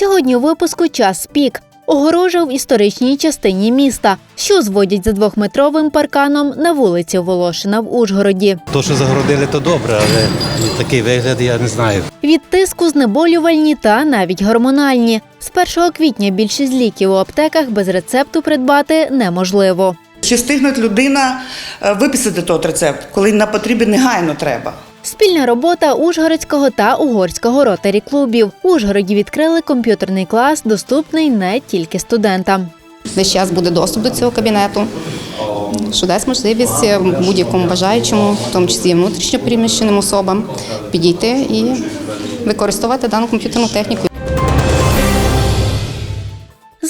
Сьогодні у випуску час пік. Огорожа в історичній частині міста, що зводять за двохметровим парканом на вулиці Волошина в Ужгороді. То, що загородили, то добре, але такий вигляд я не знаю. Від тиску знеболювальні та навіть гормональні. З 1 квітня більшість ліків у аптеках без рецепту придбати неможливо. Чи встигне людина е, виписати той рецепт, коли на потрібен негайно треба? Спільна робота Ужгородського та угорського ротарі клубів. Ужгороді відкрили комп'ютерний клас, доступний не тільки студентам. Весь час буде доступ до цього кабінету, що дасть можливість будь-якому бажаючому, в тому числі внутрішньо переміщеним особам, підійти і використовувати дану комп'ютерну техніку.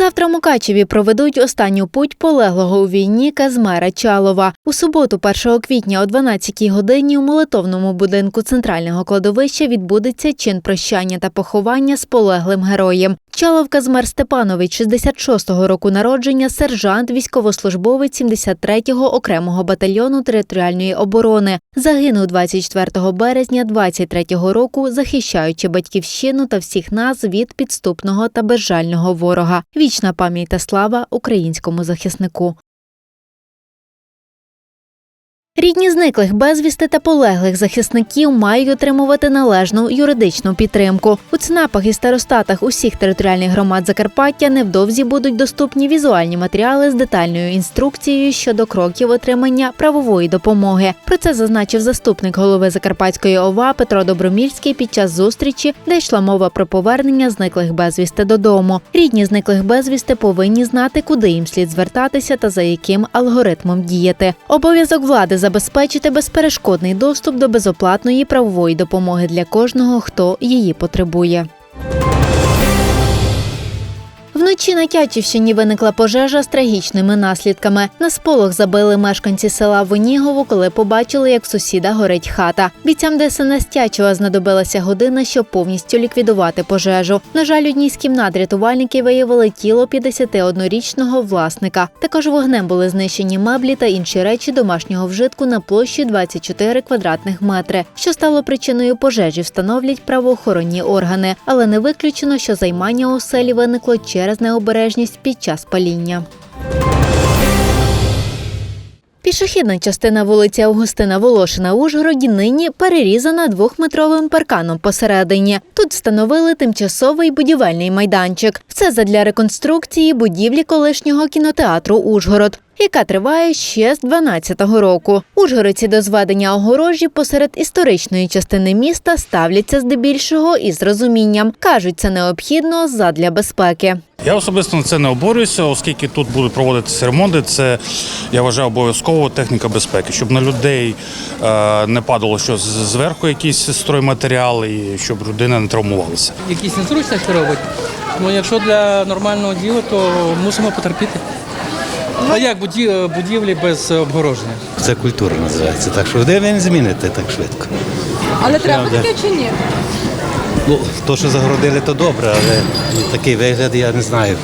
Завтра Мукачеві проведуть останню путь полеглого у війні Казмера Чалова. У суботу, 1 квітня о 12 годині у молитовному будинку центрального кладовища відбудеться чин прощання та поховання з полеглим героєм. Чалов Казмер Степанович, 66-го року народження, сержант, військовослужбовець 73-го окремого батальйону територіальної оборони. Загинув 24 березня 23-го року, захищаючи батьківщину та всіх нас від підступного та безжального ворога. Вічна пам'ять та слава українському захиснику. Рідні зниклих безвісти та полеглих захисників мають отримувати належну юридичну підтримку. У ЦНАПах і старостатах усіх територіальних громад Закарпаття невдовзі будуть доступні візуальні матеріали з детальною інструкцією щодо кроків отримання правової допомоги. Про це зазначив заступник голови Закарпатської ОВА Петро Добромільський під час зустрічі, де йшла мова про повернення зниклих безвісти додому. Рідні зниклих безвісти повинні знати, куди їм слід звертатися та за яким алгоритмом діяти. Обов'язок влади забезпечити безперешкодний доступ до безоплатної правової допомоги для кожного, хто її потребує. Вночі на Тячівщині виникла пожежа з трагічними наслідками. На сполох забили мешканці села Вонігово, коли побачили, як в сусіда горить хата. Бійцям ДСНС Тячева знадобилася година, щоб повністю ліквідувати пожежу. На жаль, одній з кімнат рятувальники виявили тіло 51-річного власника. Також вогнем були знищені меблі та інші речі домашнього вжитку на площі 24 квадратних метри. Що стало причиною пожежі, встановлять правоохоронні органи, але не виключено, що займання у селі виникло через необережність під час паління. Пішохідна частина вулиці Августина Волошина у Ужгороді нині перерізана двохметровим парканом посередині. Тут встановили тимчасовий будівельний майданчик. Все задля реконструкції будівлі колишнього кінотеатру Ужгород. Яка триває ще з 12-го року. Ужгородці до зведення огорожі посеред історичної частини міста ставляться здебільшого із розумінням. кажуть, це необхідно задля безпеки. Я особисто на це не обурююся, оскільки тут будуть проводитися ремонти. Це я вважаю обов'язково техніка безпеки, щоб на людей е, не падало щось зверху, якісь стройматеріали, і щоб людина не травмувалася. якісь незручності робить. Ну, якщо для нормального діла, то мусимо потерпіти. А як будівлі без обгороження? Це культура називається. Так що де ви не зміните так швидко. Але треба таке чи ні? Ну, то, що загородили, то добре, але такий вигляд я не знаю.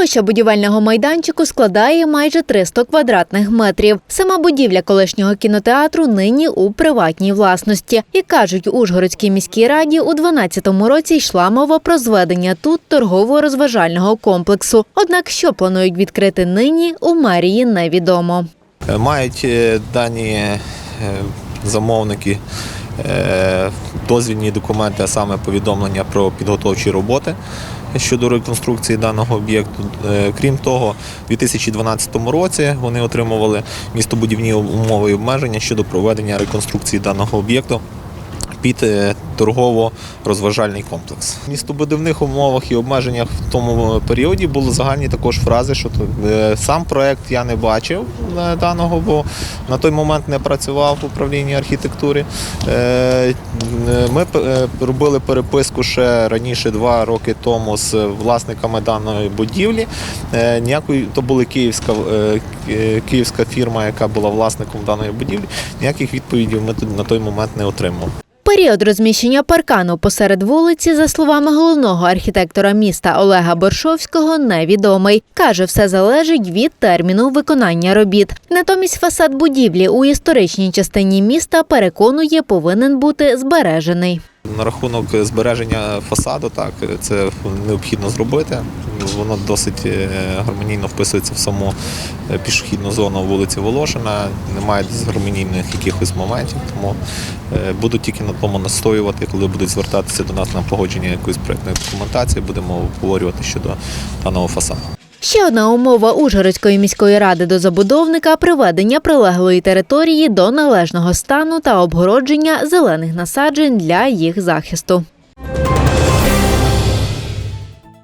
Площа будівельного майданчику складає майже 300 квадратних метрів. Сама будівля колишнього кінотеатру нині у приватній власності. Як кажуть у Ужгородській міській раді, у 12-му році йшла мова про зведення тут торгово-розважального комплексу. Однак, що планують відкрити нині, у мерії невідомо. Е, Мають е, дані е, замовники дозвільні документи, а саме повідомлення про підготовчі роботи щодо реконструкції даного об'єкту. Е, Крім того, у 2012 році вони отримували містобудівні умови і обмеження щодо проведення реконструкції даного об'єкту під торгово-розважальний комплекс. В містобудівних умовах і обмеженнях в тому періоді були загальні також фрази, що е, сам проект я не бачив даного, бо на той момент не працював в управлінні архітектури. Е, Ми е, робили переписку ще раніше, два роки тому, з власниками даної будівлі. Ніякої то була київська, київська фірма, яка була власником даної будівлі. Ніяких відповідей ми на той момент не отримали. Період розміщення паркану посеред вулиці, за словами головного архітектора міста Олега Боршовського, невідомий. Каже, все залежить від терміну виконання робіт. Натомість фасад будівлі у історичній частині міста переконує, повинен бути збережений. На рахунок збереження фасаду, так, це необхідно зробити. Воно досить е, гармонійно вписується в саму е, пішохідну зону вулиці Волошина. Немає гармонійних якихось моментів, тому е, буду тільки на тому настоювати, коли будуть звертатися до нас на погодження якоїсь проєктної документації, будемо обговорювати щодо даного фасаду. Ще одна умова Ужгородської міської ради до забудовника приведення прилеглої території до належного стану та обгородження зелених насаджень для їх захисту.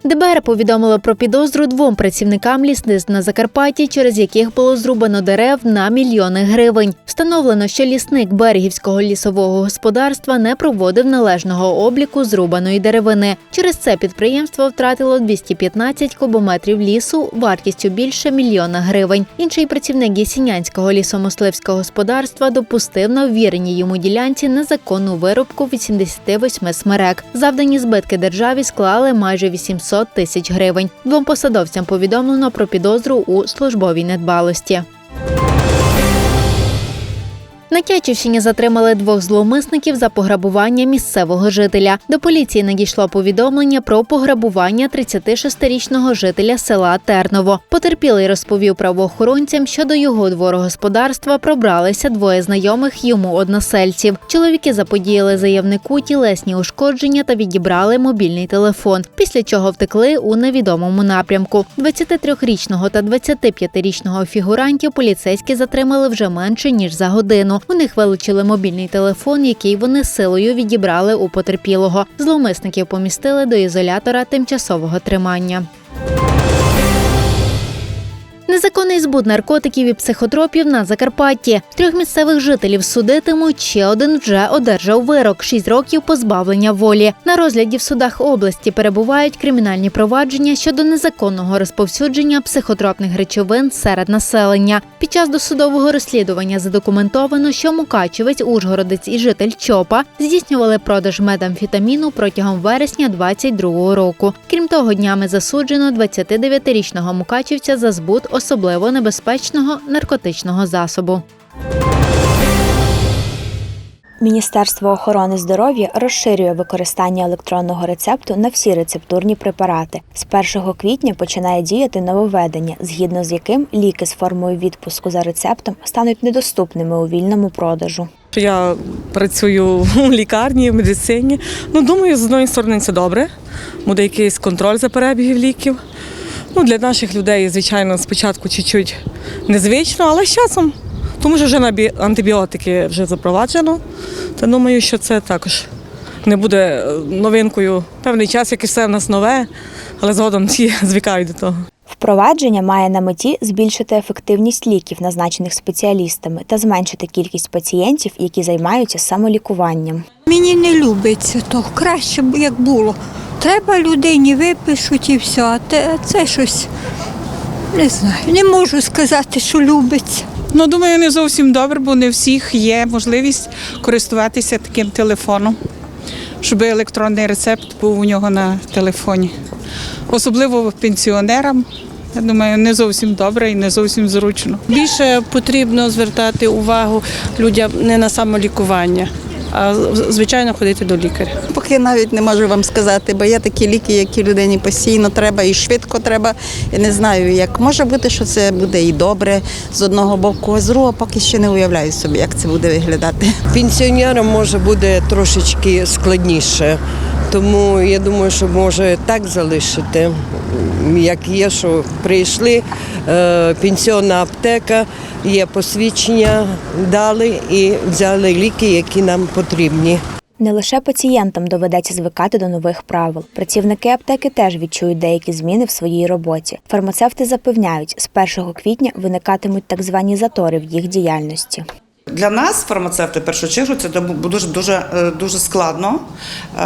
ДБР повідомило про підозру двом працівникам лісництв на Закарпатті, через яких було зрубано дерев на мільйони гривень. Встановлено, що лісник берегівського лісового господарства не проводив належного обліку зрубаної деревини. Через це підприємство втратило 215 кубометрів лісу вартістю більше мільйона гривень. Інший працівник Єсінянського лісомисливського господарства допустив на ввіреній йому ділянці незаконну вирубку 88 смерек. Завдані збитки державі склали майже 800 тисяч гривень. Двом посадовцям повідомлено про підозру у службовій недбалості. На Тячівщині затримали двох зловмисників за пограбування місцевого жителя. До поліції надійшло повідомлення про пограбування 36-річного жителя села Терново. Потерпілий розповів правоохоронцям, що до його дворогосподарства пробралися двоє знайомих йому односельців. Чоловіки заподіяли заявнику тілесні ушкодження та відібрали мобільний телефон, після чого втекли у невідомому напрямку. 23-річного та 25-річного фігурантів поліцейські затримали вже менше ніж за годину. У них вилучили мобільний телефон, який вони силою відібрали у потерпілого. Зловмисників помістили до ізолятора тимчасового тримання. Незаконний збут наркотиків і психотропів на Закарпатті. Трьох місцевих жителів судитимуть. Ще один вже одержав вирок 6 років позбавлення волі. На розгляді в судах області перебувають кримінальні провадження щодо незаконного розповсюдження психотропних речовин серед населення. Під час досудового розслідування задокументовано, що Мукачевець, Ужгородець і житель Чопа здійснювали продаж медамфетаміну протягом вересня 22-го року. Крім того, днями засуджено 29-річного мукачівця за збут особливо небезпечного наркотичного засобу. Міністерство охорони здоров'я розширює використання електронного рецепту на всі рецептурні препарати. З 1 квітня починає діяти нововведення, згідно з яким ліки з формою відпуску за рецептом стануть недоступними у вільному продажу. Я працюю в лікарні, в медицині. Ну, думаю, з одної сторони це добре. Буде якийсь контроль за перебігів ліків. Ну, для наших людей, звичайно, спочатку чуть-чуть незвично, але з часом, тому що вже набі- антибіотики вже запроваджено. Та думаю, що це також не буде е, новинкою. Певний час, як і все в нас нове, але згодом всі звикають до того. Впровадження має на меті збільшити ефективність ліків, назначених спеціалістами, та зменшити кількість пацієнтів, які займаються самолікуванням. Мені не любиться то краще б як було. Треба людині випишуть і все. А те- це щось не знаю. Не можу сказати, що любиться. Ну, думаю, не зовсім добре, бо не всіх є можливість користуватися таким телефоном, щоб електронний рецепт був у нього на телефоні. Особливо пенсіонерам. Я думаю, не зовсім добре і не зовсім зручно. Більше потрібно звертати увагу людям не на самолікування, а звичайно ходити до лікаря. Поки навіть не можу вам сказати, бо є такі ліки, які людині постійно треба і швидко треба. Я не знаю, як може бути, що це буде і добре з одного боку, а з другого поки ще не уявляю собі, як це буде виглядати. Пенсіонерам може буде трошечки складніше. Тому я думаю, що може так залишити, як є, що прийшли, е, пенсіонна аптека, є посвідчення, дали і взяли ліки, які нам потрібні. Не лише пацієнтам доведеться звикати до нових правил. Працівники аптеки теж відчують деякі зміни в своїй роботі. Фармацевти запевняють, з 1 квітня виникатимуть так звані затори в їх діяльності. Для нас, фармацевти, в першу чергу, це дуже дуже е, дуже складно. Е,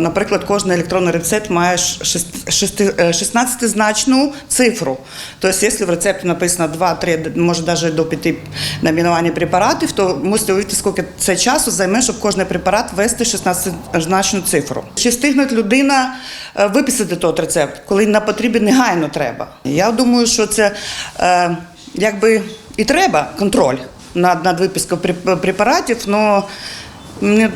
Наприклад, кожен електронний рецепт має 16-значну цифру. Тобто, якщо в рецепті написано 2, 3, може навіть до 5 номінувань препаратів, то можете уявити, скільки це часу займе, щоб кожен препарат ввести 16-значну цифру. Чи встигне людина е, виписати той рецепт, коли на потрібі негайно треба? Я думаю, що це е, якби і треба контроль над, над випискою препаратів, але мені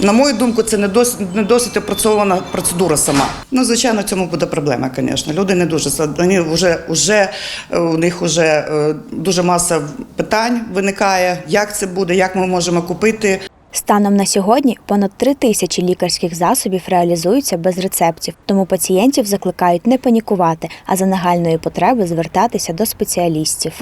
На мою думку, це не досить, не досить опрацьована процедура сама. Ну, звичайно, в цьому буде проблема, звісно. Люди не дуже вони вже, вже е, у них вже е, дуже маса питань виникає, як це буде, як ми можемо купити. Станом на сьогодні понад три тисячі лікарських засобів реалізуються без рецептів, тому пацієнтів закликають не панікувати, а за нагальної потреби звертатися до спеціалістів.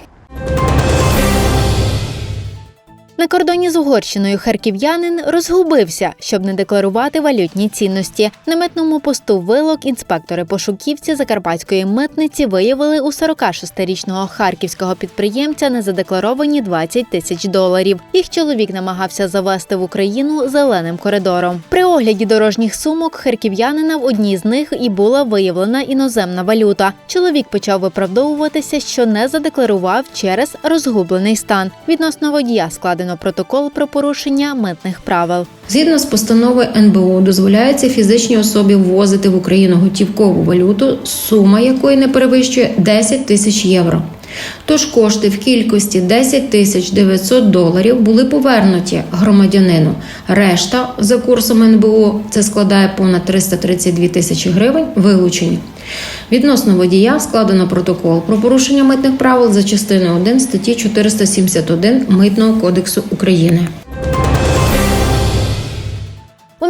На кордоні з Угорщиною харків'янин розгубився, щоб не декларувати валютні цінності. На митному посту вилок інспектори пошуківці закарпатської митниці виявили у 46-річного харківського підприємця незадекларовані 20 тисяч доларів. Їх чоловік намагався завести в Україну зеленим коридором. При огляді дорожніх сумок харків'янина в одній з них і була виявлена іноземна валюта. Чоловік почав виправдовуватися, що не задекларував через розгублений стан. Відносно водія складено протокол про порушення митних правил. Згідно з постановою НБУ, дозволяється фізичній особі ввозити в Україну готівкову валюту, сума якої не перевищує 10 тисяч євро. Тож кошти в кількості 10 тисяч 900 доларів були повернуті громадянину. Решта за курсом НБУ це складає понад 332 тисячі гривень. Вилучені. Відносно водія складено протокол про порушення митних правил за частиною 1 статті 471 Митного кодексу України.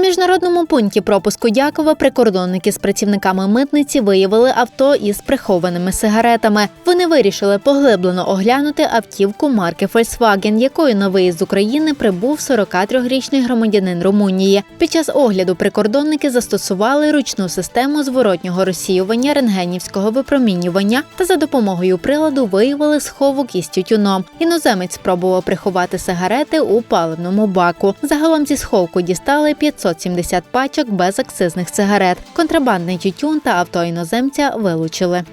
Міжнародному пункті пропуску Дякова прикордонники з працівниками митниці виявили авто із прихованими сигаретами. Вони вирішили поглиблено оглянути автівку марки Volkswagen, якою на виїзд з України прибув 43-річний громадянин Румунії. Під час огляду прикордонники застосували ручну систему зворотнього розсіювання рентгенівського випромінювання та за допомогою приладу виявили сховок із тютюном. Іноземець спробував приховати сигарети у паливному баку. Загалом зі сховку дістали 570 пачок безакцизних сигарет. Контрабандний тютюн та авто іноземця вилучили.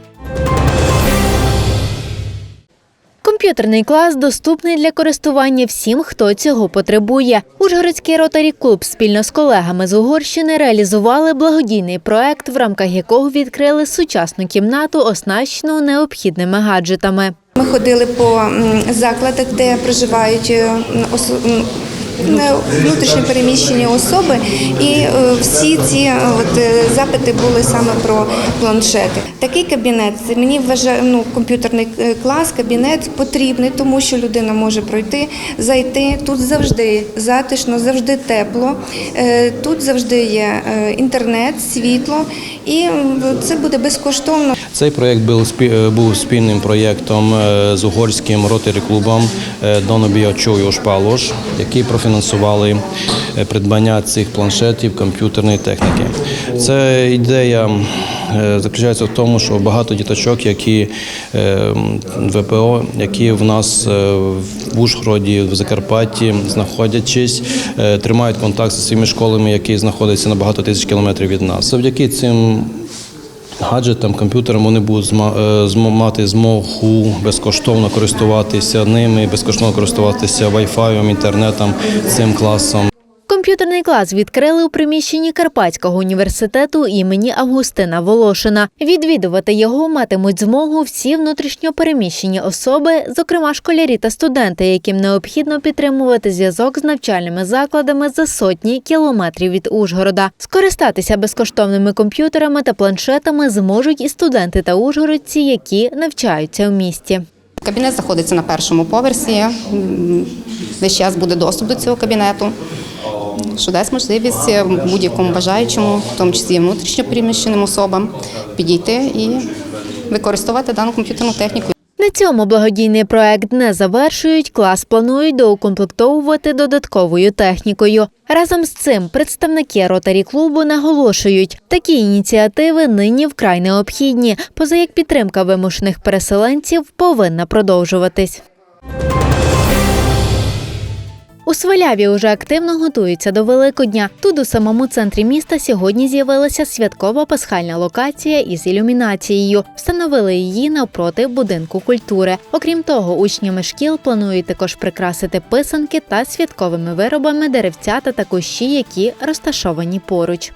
Комп'ютерний клас доступний для користування всім, хто цього потребує. Ужгородський ротарі клуб спільно з колегами з Угорщини реалізували благодійний проект, в рамках якого відкрили сучасну кімнату, оснащену необхідними гаджетами. Ми ходили по закладах, де проживають е, внутрішньо переміщені особи, і е, всі ці е, от, е, запити були саме про планшети. Такий кабінет мені вважає ну, комп'ютерний клас, кабінет потрібний, тому що людина може пройти, зайти. Тут завжди затишно, завжди тепло. Тут завжди є інтернет, світло, і це буде безкоштовно. Цей проєкт був, був спільним проєктом з угорським ротарі клубом Донобія Чойош Палош, які профінансували е, придбання цих планшетів комп'ютерної техніки. Це ідея е, заключається в тому, що багато діточок, які е, ВПО, які в нас в Ужгороді, в Закарпатті, знаходячись, тримають контакт зі своїми школами, які знаходяться на багато тисяч кілометрів від нас. Завдяки цим гаджетам, комп'ютерам вони будуть е, мати змогу безкоштовно користуватися ними, безкоштовно користуватися Wi-Fi, інтернетом, цим класом. Комп'ютерний клас відкрили у приміщенні Карпатського університету імені Августина Волошина. Відвідувати його матимуть змогу всі внутрішньо переміщені особи, зокрема школярі та студенти, яким необхідно підтримувати зв'язок з навчальними закладами за сотні кілометрів від Ужгорода. Скористатися безкоштовними комп'ютерами та планшетами зможуть і студенти та ужгородці, які навчаються в місті. Кабінет знаходиться на першому поверсі. Весь час буде доступ до цього кабінету, що дасть можливість е, будь-якому бажаючому, в тому числі внутрішньо переміщеним особам, підійти і використовувати дану комп'ютерну техніку. На цьому благодійний проект не завершують. Клас планують доукомплектовувати додатковою технікою. Разом з цим представники ротарі клубу наголошують, такі ініціативи нині вкрай необхідні, поза як підтримка вимушених переселенців повинна продовжуватись. У Сваляві уже активно готуються до Великодня. Тут у самому центрі міста сьогодні з'явилася святкова пасхальна локація із ілюмінацією. Встановили її навпроти будинку культури. Окрім того, учнями шкіл планують також прикрасити писанки та святковими виробами деревця та кущі, які розташовані поруч.